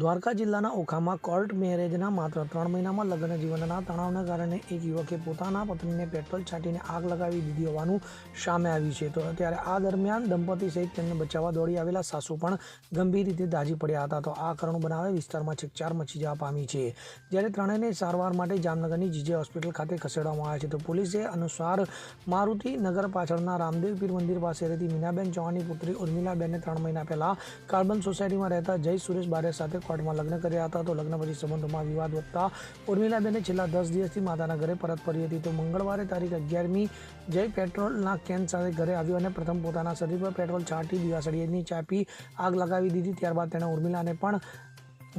દ્વારકા જિલ્લાના ઓખામાં કોર્ટ મેરેજના માત્ર ત્રણ મહિનામાં લગ્ન જીવનના તણાવના કારણે એક યુવકે પોતાના પત્નીને પેટ્રોલ છાંટીને આગ લગાવી દીધી હોવાનું સામે આવ્યું છે. તો ત્યારે આ દરમિયાન દંપતી સહિત તેમને બચાવવા દોડી આવેલા સાસુ પણ ગંભીર રીતે દાઝી પડ્યા હતા. તો આ કરુણ બનાવે વિસ્તારમાં છેકચાર મચી જવા પામી છે. જ્યારે ત્રણેયને સારવાર માટે જામનગરની જીજે હોસ્પિટલ ખાતે ખસેડવામાં આવ્યા છે, તો પોલીસે અનુસાર મારુતિ નગર પાછળના રામદેવ પીર મંદિર પાસે રહેતી મીનાબેન ચૌહાણની પુત્રી ઉર્મિલાબેને ત્રણ મહિના પહેલા કાર્બન સોસાયટીમાં રહેતા જય સુરેશ બારે સાથે કોર્ટમાં લગ્ન કર્યા હતા, તો લગ્ન પછી સંબંધોમાં વિવાદ વધતા ઉર્મિલાબેને છેલ્લા દસ દિવસથી માતાના ઘરે પરત ફરી હતી. તો મંગળવારે તારીખ અગિયારમી જય પેટ્રોલના કેન સાથે ઘરે આવ્યો અને પ્રથમ પોતાના શરીર પર પેટ્રોલ છાંટી, દિવાસળીની ચાપી આગ લગાવી દીધી. ત્યારબાદ તેણે ઉર્મિલાને પણ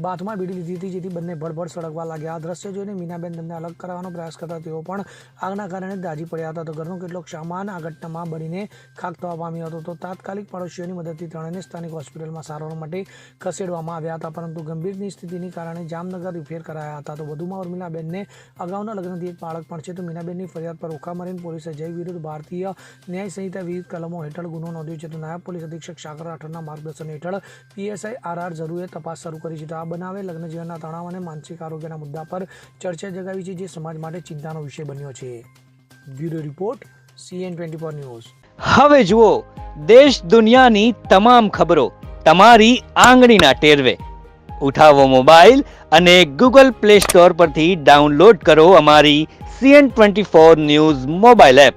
બાથમાં બીડી લીધી હતી, જેથી બંને ભડભડ સળગવા લાગ્યા. આ દ્રશ્ય જોઈને મીનાબેન તેમને અલગ કરાવવાનો પ્રયાસ કરતા તેઓ પણ આગના કારણે દાઝી પડ્યા હતા. તો ઘરનો કેટલોક સામાન આ ઘટનામાં બળીને ખાક થવા પામ્યો હતો. તો તાત્કાલિક પડોશીઓની મદદથી ત્રણેયને સ્થાનિક હોસ્પિટલમાં સારવાર માટે ખસેડવામાં આવ્યા હતા, પરંતુ ગંભીરની સ્થિતિની કારણે જામનગર રિફેર કરાયા હતા. તો વધુમાં ઉર્મિલાબેનને અગાઉના લગ્નથી એક બાળક પણ છે. તો મીનાબેનની ફરિયાદ પર ઓખા મરીને પોલીસે જય વિરુદ્ધ ભારતીય ન્યાય સંહિતા વિવિધ કલમો હેઠળ ગુનો નોંધ્યો છે. તો નાયબ પોલીસ અધિક્ષક સાગર રાઠોડના માર્ગદર્શન હેઠળ પીએસઆઈ આર આર જરૂએ તપાસ શરૂ કરી છે. તો આ બનાવે લગ્ન જીવનના તણાવ અને માનસિક આરોગ્યના મુદ્દા પર ચર્ચા જગાવી છે જે સમાજ માટે ચિંતાનો વિષય બન્યો છે. Bureau report, CN twenty four news. હવે જુઓ, દેશ દુનિયાની તમામ ખબરો તમારી આંગળીના ટેરવે. ઉઠાવો મોબાઈલ અને ગૂગલ પ્લે સ્ટોર પરથી ડાઉનલોડ કરો અમારી CN twenty four news mobile app.